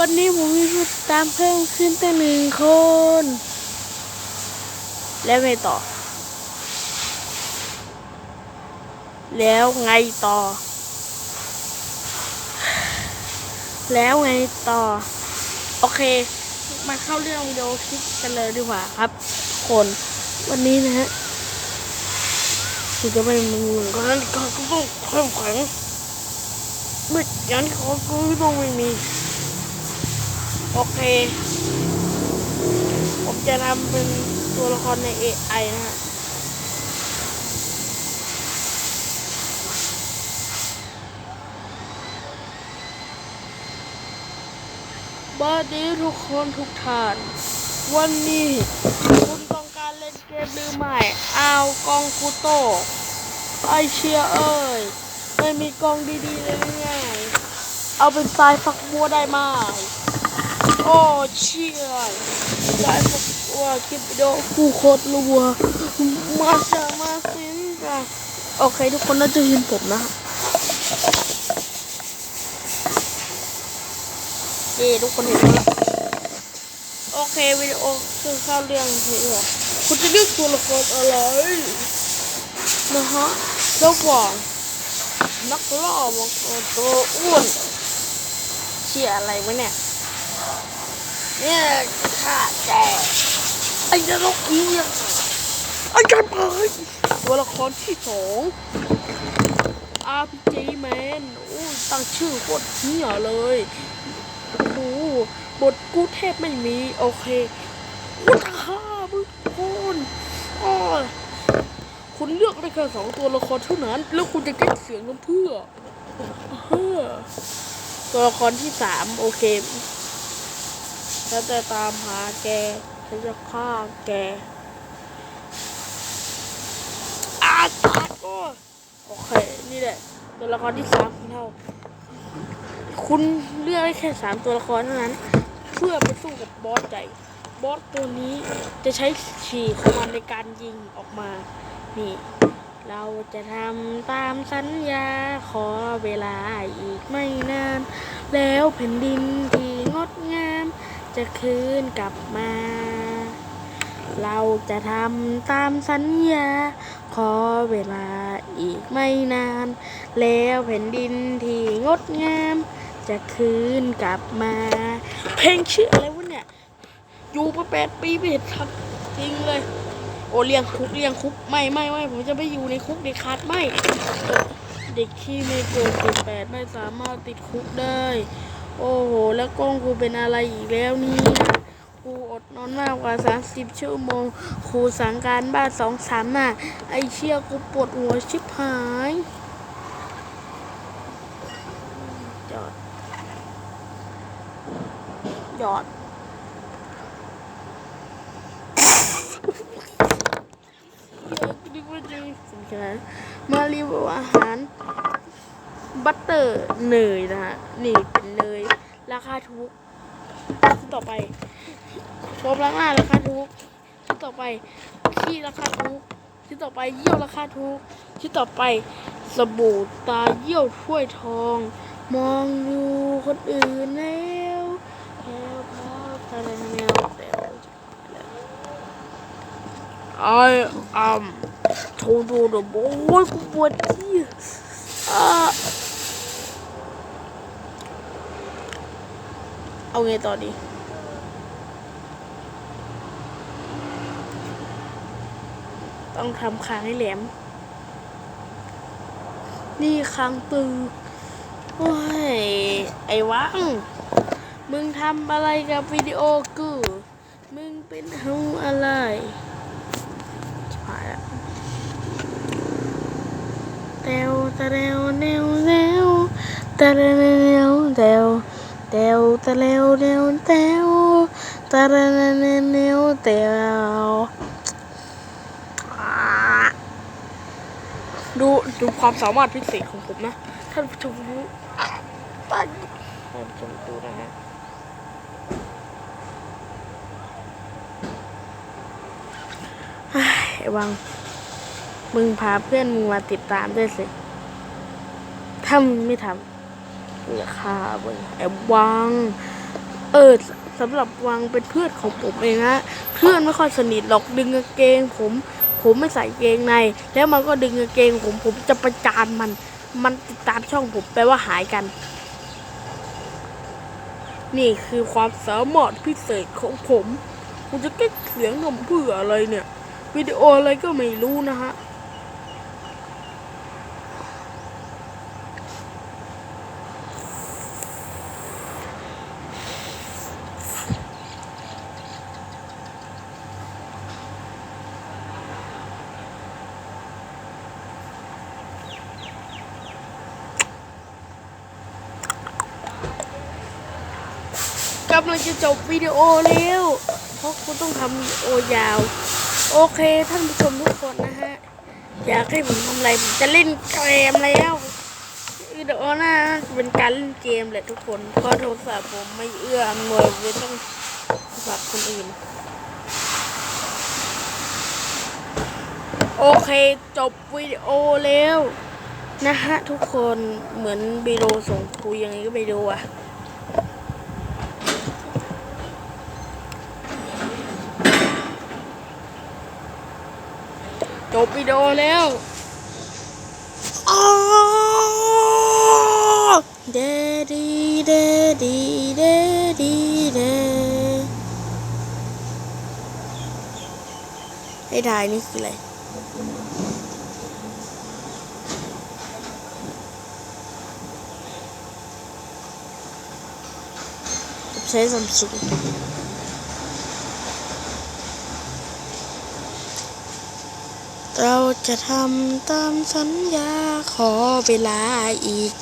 วันนี้ผมมีผู้ติดตามเพิ่มขึ้นตั้งหนึ่งคน แล้วไงต่อ แล้วไงต่อ แล้วไงต่อ โอเค มาเข้าเรื่องวิดีโอคลิปกันเลยดีกว่าครับ คน วันนี้นะฮะคุณจะไม่มึงก็นั้นก็ต้องเข้มแข็งไม่อย่างนั้นเขาก็ต้องไม่มี โอเค ผมจะทำเป็นตัวละครใน AI นะฮะบอดีทุกคนทุกท่าน วันนี้คุณต้องการเล่นเกมหรือไม่เอากองคูโต ไอเชียเอ้ย ไม่มีกองดีๆเลยไง เอาเป็นทรายฝักบัวได้ไหม โอ้เชี่ยทรายฝักบัวคลิปวิดีโอคู่โคตรรัวมาจากมาสินจ้ะโอเค ทุกคนน่าจะเห็นผมนะเอ้ทุกคนเห็นแล้วโอเควิดีโอคือเข้าเรื่องเถอะคุณจะเลือกตัวละครอะไรนะฮะระหว่างนักล่ามังกรตัวอ้วนเชี่ยอะไรวะเนี่ย เนี่ยข้าแกไอ้นรกเอียไอ้กันไปตัวละครที่สอง RPG Man โอ้ตั้งชื่อโคตรเหี้ยเลยโอ้บทกูแทบไม่มี โอเคกูจะฆ่ามึงทุกคนอ้อคุณเลือกได้แค่สองตัวละครเท่านั้น แล้วคุณจะเก็บเสียงน้ำเพื่อตัวละครที่สามโอเค ฉันจะตามหาแก ฉันจะฆ่าแกอาตายก็โอเค นี่แหละ ตัวละครที่สามของเรา คุณเลือกได้แค่สามตัวละครเท่านั้น เพื่อไปสู้กับบอสใหญ่ บอสตัวนี้จะใช้ฉี่ของมันในการยิงออกมา นี่ เราจะทำตามสัญญาขอเวลาอีกไม่นาน แล้วแผ่นดินที่งดงาม จะคืนกลับมา เราจะทำตามสัญญา ขอเวลาอีกไม่นาน แล้วแผ่นดินที่งดงาม จะคืนกลับมา เพลงชื่ออะไรวะเนี่ย อยู่มาแปดปีไม่เห็นทำจริงเลย โอเลี้ยงคุกเลี้ยงคุก ไม่ไม่ไม่ผมจะไม่อยู่ในคุกเด็กขาดไม่ เด็กที่ไม่เกินสิบแปดไม่สามารถติดคุกได้ โอ้โห แล้วกล้องกูเป็นอะไรอีกแล้วนี่ครูอดนอนมากกว่า 30 ชั่วโมงครูสั่งการบ้านสองสามน่ะไอเชี่ยกูปวดหัวชิบหาย จอดหยอดเดี๋ยวนึกว่าจะมีสินค้ามารีวิวอาหาร บัตเตอร์เนยนะฮะ นี่ ราคาถูกชิ้นต่อไปโฟมล้างหน้าราคาถูกชิ้นต่อไปขี้ราคาถูกชิ้นต่อไปเยี่ยวราคาถูกชิ้นต่อไปสบู่ตาเยี่ยวถ้วยทอง มองดูคนอื่นแล้วแล้วแล้วทะเลแนวแต่ว I am total the boy กูปวดที่อ่า เอาไงต่อดี ต้องทำคางให้แหลม นี่คางตึงโอ้ย ไอ้วัง มึงทำอะไรกับวิดีโอกู มึงเป็นเฮาอะไรชิบหายละเตวตะเรวเนวเนวตะเรวเนวเตว ตวตะเรวเนวเตวตะเรวเนวเนวเตวดูดูความสามารถพิเศษของผมนะ ท่านผู้ชมดูท่านท่านผู้ชมดูนะฮะไอ้วัง มึงพาเพื่อนมึงมาติดตามด้วยสิ ถ้ามึงไม่ทำ กูจะฆ่ามึงไอ้วังเออสสำหรับวังเป็นเพื่อนของผมเองฮะเพื่อนไม่ค่อยสนิทหรอกดึงกางเกง ผมผมไม่ใส่เกงใน แล้วมันก็ดึงกางเกงผมผมจะประจานมัน มันติดตามช่องผมแปลว่าหายกัน นี่คือความสามารถพิเศษของผมผมจะแก้เขียงทำเพื่ออะไรเนี่ยวิดีโออะไรก็ไม่รู้นะฮะ กำลังจะจบวิดีโอแล้ว เพราะคุณต้องทำวิดีโอยาว โอเคท่านผู้ชมทุกคนนะฮะ อยากให้ผมทำอะไรผมจะเล่นเกมแล้ววิดีโอหน้าจะเป็นการเล่นเกมแหละทุกคนเพราะโทรศัพท์ผมไม่เอื้ออำนวยเลยต้องโทรศัพท์คนอื่น โอเคจบวิดีโอแล้วนะฮะทุกคนเหมือนบีโรส่งคุยยังไงก็ไม่รู้อะ จบวิดีโอแล้วอ๋อเดดีเดดีเดดีเดให้ทายนี่คืออะไรใช้ซัมซุง เราจะทำตามสัญญาขอเวลาอีก